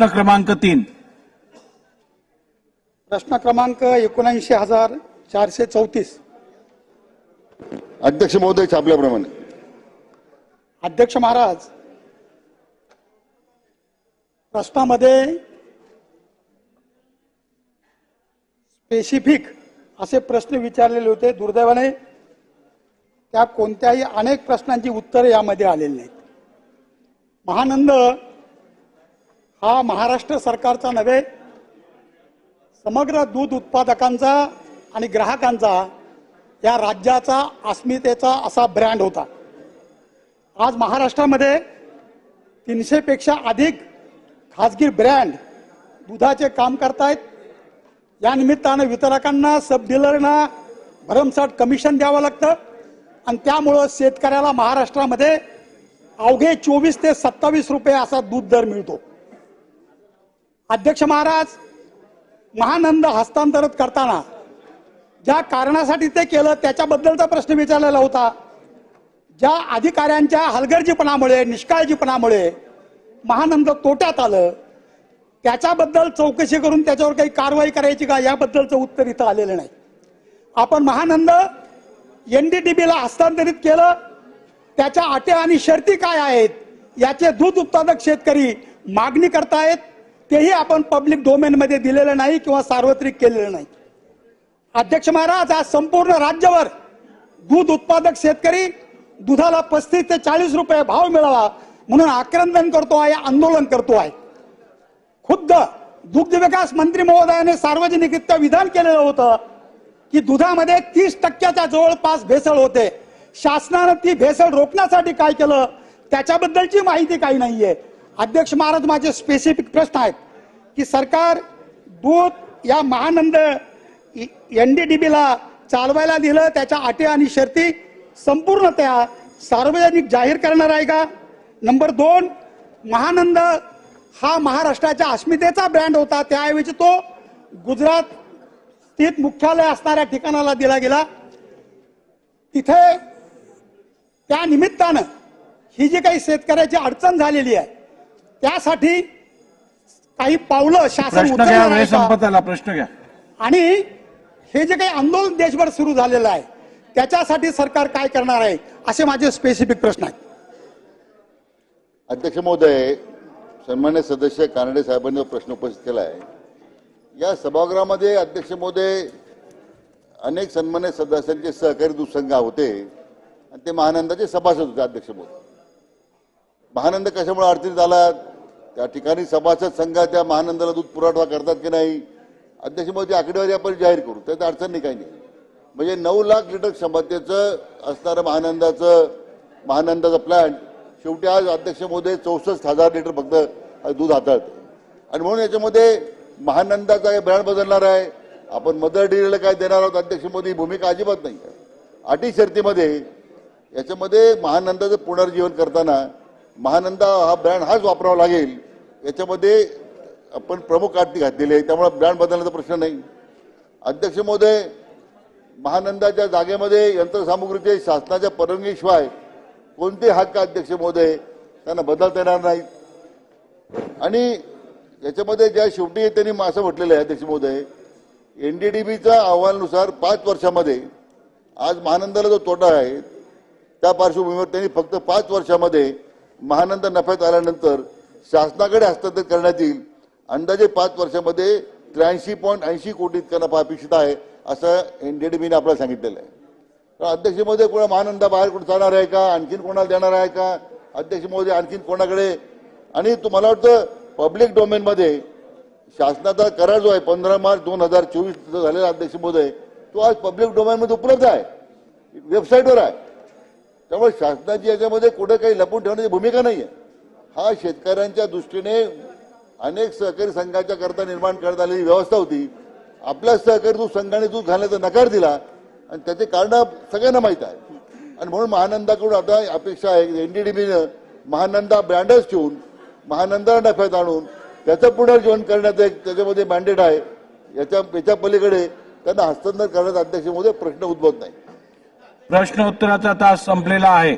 प्रश्न क्रमांक तीन. प्रश्न क्रमांक एकोणऐंशी हजार चारशे चौतीस. अध्यक्ष महोदय छापल्याप्रमाणे. अध्यक्ष महाराज प्रश्नामध्ये स्पेसिफिक असे प्रश्न विचारलेले होते. दुर्दैवाने त्या कोणत्याही अनेक प्रश्नांची उत्तरे यामध्ये आलेली नाहीत. महानंद हा महाराष्ट्र सरकारचा नव्हे समग्र दूध उत्पादकांचा आणि ग्राहकांचा या राज्याचा अस्मितेचा असा ब्रँड होता. आज महाराष्ट्रामध्ये तीनशेपेक्षा अधिक खाजगी ब्रँड दुधाचे काम करतायत. या निमित्तानं वितरकांना सब डीलरना भरमसाठ कमिशन द्यावं लागतं. आणि त्यामुळं शेतकऱ्याला महाराष्ट्रामध्ये अवघे चोवीस ते सत्तावीस रुपये असा दूध दर मिळतो. अध्यक्ष महाराज महानंद हस्तांतरित करताना ज्या कारणासाठी ते केलं त्याच्याबद्दलचा प्रश्न विचारलेला होता. ज्या अधिकाऱ्यांच्या हलगर्जीपणामुळे निष्काळजीपणामुळे महानंद तोट्यात आलं त्याच्याबद्दल चौकशी करून त्याच्यावर काही कारवाई करायची का याबद्दलचं उत्तर इथं आलेलं नाही. आपण महानंद एन डी डी बीला हस्तांतरित केलं त्याच्या अटी आणि शर्ती काय आहेत याचे दूध उत्पादक शेतकरी मागणी करतायत तेही आपण पब्लिक डोमेनमध्ये दिलेलं नाही किंवा सार्वत्रिक केलेलं नाही. अध्यक्ष महाराज आज संपूर्ण राज्यभर दूध उत्पादक शेतकरी दुधाला पस्तीस ते चाळीस रुपये भाव मिळावा म्हणून आक्रंदन करतो आहे आंदोलन करतो आहे. खुद्द दुग्ध विकास मंत्री महोदयाने सार्वजनिकरित्या विधान केलेलं होतं की दुधामध्ये तीस टक्क्याच्या जवळपास भेसळ होते. शासनानं ती भेसळ रोखण्यासाठी काय केलं? त्याच्याबद्दलची माहिती काही नाहीये. अध्यक्ष महाराज माझे स्पेसिफिक प्रश्न आहेत की सरकार दूध या महानंद एनडीडीबीला चालवायला दिलं त्याच्या अटी आणि शर्ती संपूर्णतया सार्वजनिक जाहीर करणार आहे का? नंबर दोन महानंद हा महाराष्ट्राच्या अस्मितेचा ब्रँड होता त्याऐवजी तो गुजरात स्थित मुख्यालय असणाऱ्या ठिकाणाला दिला गेला. तिथे त्या निमित्तानं ही जी काही शेतकऱ्याची अडचण झालेली आहे त्यासाठी काही पावलं शासन प्रश्न घ्या उचलणार प्रश्न घ्या. आणि हे जे काही आंदोलन देशभर सुरू झालेलं आहे त्याच्यासाठी सरकार काय करणार आहे असे माझे स्पेसिफिक प्रश्न आहेत. अध्यक्ष महोदय सन्मान्य सदस्य कानडे साहेबांनी जो प्रश्न उपस्थित केला आहे या सभागृहामध्ये अध्यक्ष महोदय अनेक सन्मान्य सदस्यांचे सहकारी दूध संघ होते आणि ते महानंदाचे सभासद होते अध्यक्ष महोदय. महानंद कशामुळे अडचणीत आला? त्या ठिकाणी सभासद संघाच्या त्या महानंदाला दूध पुरवठा करतात की नाही? अध्यक्ष मोदी आकडेवारी आपण जाहीर करू. त्यात अडचण नाही काही नाही. म्हणजे नऊ लाख लिटर क्षमतेचं असणारं महानंदाचं महानंदाचा प्लॅन्ट शेवटी आज अध्यक्ष मोदी चौसष्ट हजार लिटर फक्त दूध हातात आणि म्हणून याच्यामध्ये महानंदाचा हे ब्रँड बदलणार आहे. आपण मदर डेअरीला काय देणार आहोत? अध्यक्ष मोदी ही भूमिका अजिबात नाही. आहे अटी शर्तीमध्ये याच्यामध्ये महानंदाचं पुनर्जीवन करताना महानंदा हा ब्रँड हाच वापरावा लागेल. याच्यामध्ये आपण प्रमुख अटी घातलेली आहे. त्यामुळे ब्रँड बदलण्याचा प्रश्न नाही. अध्यक्ष महोदय महानंदाच्या जागेमध्ये यंत्रसामुग्रीचे शासनाच्या परवानगीशिवाय कोणते हक्क अध्यक्ष महोदय त्यांना बदलता येणार नाहीत. आणि याच्यामध्ये ज्या शेवटी त्यांनी असं म्हटलेलं आहे अध्यक्ष महोदय एनडीडीबीच्या अहवालानुसार पाच वर्षामध्ये आज महानंदाला जो तोटा आहे त्या पार्श्वभूमीवर त्यांनी फक्त पाच वर्षामध्ये महानंद नफ्यात आल्यानंतर शासनाकडे हस्तांतरित करण्यात येईल. अंदाजे पाच वर्षामध्ये त्र्याऐंशी पॉईंट ऐंशी कोटी इतका नफा अपेक्षित आहे असं एनडीडीबीने आपल्याला सांगितलेलं आहे. तर अध्यक्ष महोदय कोणा महानंदा बाहेर कोण जाणार आहे का? आणखीन कोणाला देणार आहे का? अध्यक्ष महोदय आणखीन कोणाकडे? आणि तुम्हाला वाटतं पब्लिक डोमेनमध्ये शासनाचा करार जो आहे पंधरा मार्च दोन हजार चोवीस झालेला अध्यक्ष महोदय तो आज पब्लिक डोमेनमध्ये उपलब्ध आहे. वेबसाईटवर आहे. त्यामुळे शासनाची याच्यामध्ये कुठे काही लपून ठेवण्याची भूमिका नाही आहे हा शेतकऱ्यांच्या दृष्टीने अनेक सहकारी संघाच्या करता निर्माण करण्यात आलेली व्यवस्था होती. आपल्या सहकारी दूध संघाने दूध घालण्याचा नकार दिला आणि त्याचे कारण सगळ्यांना माहीत आहे. आणि म्हणून महानंदाकडून आता अपेक्षा आहे एनडीडीबीनं महानंदा ब्रँडच ठेवून महानंदाला नफ्यात आणून त्याचं पुनर्जीवन करण्याचं एक त्याच्यामध्ये मॅन्डेट आहे. याच्या याच्या पलीकडे त्यांना हस्तांतर करण्याचा अध्यक्ष प्रश्न उद्भवत नाही. प्रश्नोत्तराचा तास संपलेला आहे.